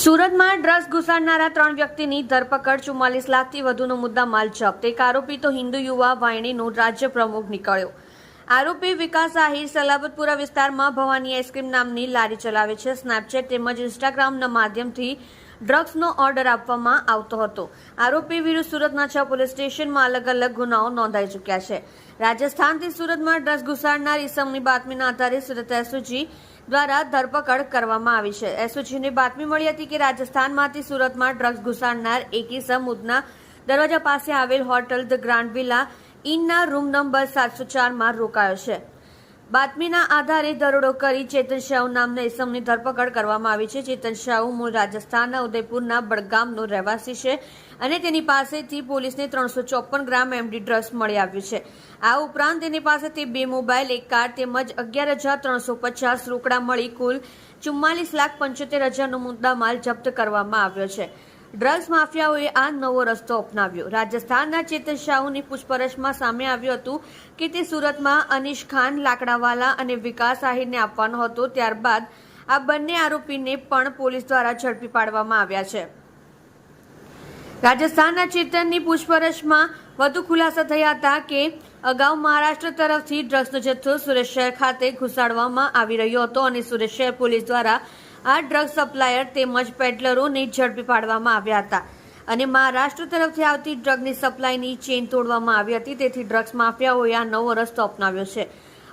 સુરતમાં ડ્રગ્સ ઘુસાડનારા ત્રણ વ્યક્તિની ધરપકડ ચુમ્માલીસ લાખથી વધુનો મુદ્દા માલ જપ્ત. એક આરોપી તો હિન્દુ યુવા વાહિનીનો રાજ્ય પ્રમુખ નીકળ્યો. આરોપી વિકાસ આહિર સલાબતપુરા વિસ્તારમાં ભવાની આઈસ્ક્રીમ નામની લારી ચલાવે છે. સ્નેપચેટ તેમજ ઇન્સ્ટાગ્રામના માધ્યમથી ડ્રગ્સનો ઓર્ડર આપવામાં આવતો હતો. આરોપી વિરુદ્ધ સુરતના છ પોલીસ સ્ટેશનમાં અલગ અલગ ગુનાઓ નોંધાઈ ચૂક્યા છે. રાજસ્થાનથી સુરતમાં ડ્રગ્સ ઘુસાડનાર ઇસમની બાતમીના આધારે સુરત એસઓજી દ્વારા ધરપકડ કરવામાં આવી છે. એસઓજીને બાતમી મળી હતી કે રાજસ્થાનમાંથી સુરતમાં ડ્રગ્સ ઘુસાડનાર એક ઇસમ ઉધના દરવાજા પાસે આવેલ હોટલ ધ ગ્રાન્ડ વિલા ઇનના રૂમ નંબર સાતસો ચારમાં રોકાયો છે. બાતમીના આધારે દરોડો કરી ચેતન શાહુ નામના ઇસમની ધરપકડ કરવામાં આવી છે. ચેતન શાહુ મૂળ રાજસ્થાનના ઉદયપુરના બડગામનો રહેવાસી છે અને તેની પાસેથી પોલીસને ત્રણસો ચોપન ગ્રામ એમડી ડ્રગ્સ મળી આવ્યું છે. આ ઉપરાંત તેની પાસેથી બે મોબાઈલ, એક કાર તેમજ અગિયાર હજાર ત્રણસો પચાસ રોકડા મળી કુલ ચુમ્માલીસ લાખ પંચોતેર હજારનો મુદ્દામાલ જપ્ત કરવામાં આવ્યો છે. ડ્રગ્સ માફિયાઓએ આ નવો રસ્તો અપનાવ્યો. રાજસ્થાનના ચેતન શાહુની પૂછપરછમાં સામે આવ્યું હતું કે તે સુરતમાં અનિશ ખાન, લાકડાવાલા અને વિકાસ આહિરને આપવાનો હતો. ત્યારબાદ આ બંને આરોપીને પણ પોલીસ દ્વારા ઝડપી પાડવામાં આવ્યા છે. રાજસ્થાનના ચેતનની પૂછપરછમાં વધુ ખુલાસા થયા હતા કે અગાઉ મહારાષ્ટ્ર તરફથી ડ્રગ્સનો જથ્થો સુરેશ શહેર ખાતે ઘુસાડવામાં આવી રહ્યો હતો અને સુરેશ શહેર પોલીસ દ્વારા આ ડ્રગ સપ્લાયર તેમજ પેડલરોને ઝડપી પાડવામાં આવ્યા હતા. અને મહારાષ્ટ્ર તરફથી આવતી ડ્રગની સપ્લાયની ચેઇન તોડવામાં આવી હતી. તેથી ડ્રગ્સ માફિયાઓએ આ નવો રસ્તો અપનાવ્યો છે.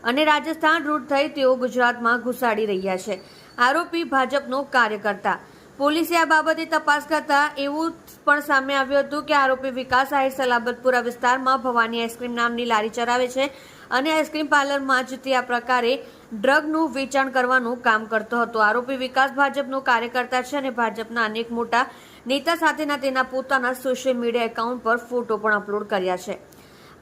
અને રાજસ્થાન રૂટ થઈ તેઓ ગુજરાતમાં ઘુસાડી રહ્યા છે. આરોપી ભાજપનો કાર્યકર્તા. પોલીસે આ બાબતે તપાસ કરતા એવું પણ સામે આવ્યું હતું કે આરોપી વિકાસ આહિર સલાબતપુરા વિસ્તારમાં ભવાની આઈસ્ક્રીમ નામની લારી ચલાવે છે અને આઈસ્ક્રીમ પાર્લરમાં જ તે આ પ્રકારે ડ્રગનું વેચાણ કરવાનું કામ કરતો હતો. આરોપી વિકાસ ભાજપનો કાર્યકર્તા છે અને ભાજપના અનેક મોટા નેતા સાથેના તેના પોતાના સોશિયલ મીડિયા એકાઉન્ટ પર ફોટો પણ અપલોડ કર્યા છે.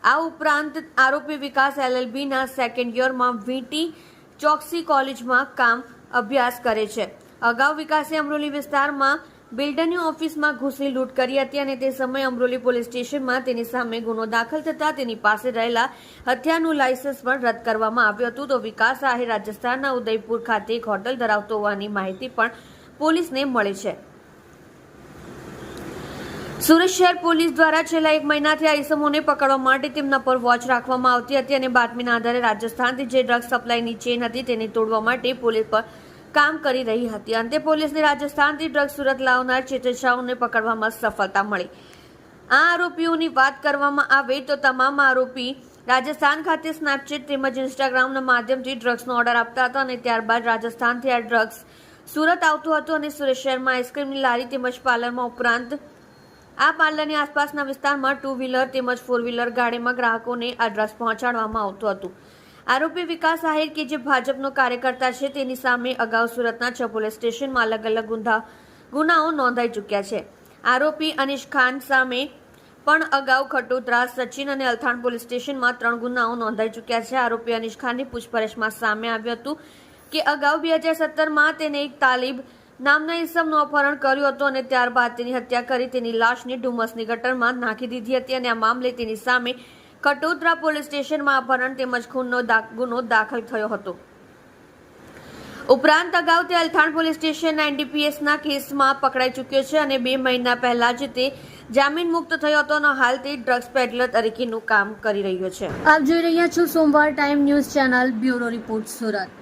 આ ઉપરાંત આરોપી વિકાસ એલએલબીના સેકન્ડ યરમાં વીટી ચોકસી કોલેજમાં કામ અભ્યાસ કરે છે. અગાઉ વિકાસે અમરોલી વિસ્તારમાં બિલ્ડરની ઓફિસમાં ઘૂસી લૂંટ કરી હતી અને તે સમયે અમરોલી પોલીસ સ્ટેશનમાં તેની સામે ગુનો દાખલ થતા તેની પાસે રહેલા હથિયારનું લાયસન્સ પણ રદ કરવામાં આવ્યું હતું. તો વિકાસ આહે રાજસ્થાનના ઉદયપુર ખાતે એક હોટલ ધરાવતો હોવાની માહિતી પણ પોલીસને મળી છે. સુરત શહેર પોલીસ દ્વારા છેલ્લા એક મહિનાથી આ ઇસમોને પકડવા માટે તેમના પર વોચ રાખવામાં આવતી હતી અને બાતમીના આધારે રાજસ્થાનથી જે ડ્રગ્સ સપ્લાયની ચેન હતી તેને તોડવા માટે પોલીસ પર કામ કરી રહી હતી. અંતે પોલીસને રાજસ્થાનથી ડ્રગ્સ સુરત લાવનાર ચેતન શાહને પકડવામાં સફળતા મળી. આ આરોપીઓની વાત કરવામાં આવે તો તમામ આરોપી રાજસ્થાન ખાતે સ્નેપચેટ તેમજ ઇન્સ્ટાગ્રામના માધ્યમથી ડ્રગ્સનો ઓર્ડર આપતા હતા અને ત્યારબાદ રાજસ્થાનથી આ ડ્રગ્સ સુરત આવતું હતું અને સુરત શહેરમાં આઈસ્ક્રીમની લારી તેમજ પાર્લરમાં ઉપરાંત આ પાર્લરની આસપાસના વિસ્તારમાં ટુ વ્હીલર તેમજ ફોર વ્હીલર ગાડીમાં ગ્રાહકોને આ ડ્રગ્સ પહોંચાડવામાં આવતું હતું. આરોપી વિકાસ આહિર કે જે ભાજપનો કાર્યકર્તા છે, તેની સામે અગાઉ સુરતના છ પોલીસ સ્ટેશનમાં અલગ અલગ ગુંધા, ગુનાઓ નોંધાઈ ચૂક્યા છે. આરોપી અનિશ ખાન સામે પણ અગાઉ ખટોદરા, સચિન અને અલથાણ પોલીસ સ્ટેશનમાં ત્રણ ગુનાઓ નોંધાઈ ચૂક્યા છે. આરોપી અનિશ ખાનની પૂછપરછમાં સામે આવ્યું હતું કે અગાઉ બે હજાર સત્તરમાં તેને એક તાલીબ નામના ઇસમનું અપહરણ કર્યું હતું અને ત્યારબાદ તેની હત્યા કરી, તેની લાશને ડુમસની ગટરમાં નાખી દીધી હતી અને આ મામલે તેની સામે કટોદરા પોલીસ સ્ટેશનમાં અપહરણ તેમજ ખૂનનો ગુનો દાખલ થયો હતો. ઉપરાંત અગાઉ તે અલથાણ પોલીસ સ્ટેશનના એનડીપીએસના કેસમાં પકડાઈ ચૂક્યો છે અને બે મહિના પહેલા જ તે જામીન મુક્ત થયો હતો અને હાલ તે ડ્રગ્સ પેડલર તરીકેનું કામ કરી રહ્યો છે. આપ જોઈ રહ્યા છો સોમવાર time news channel bureau report Surat.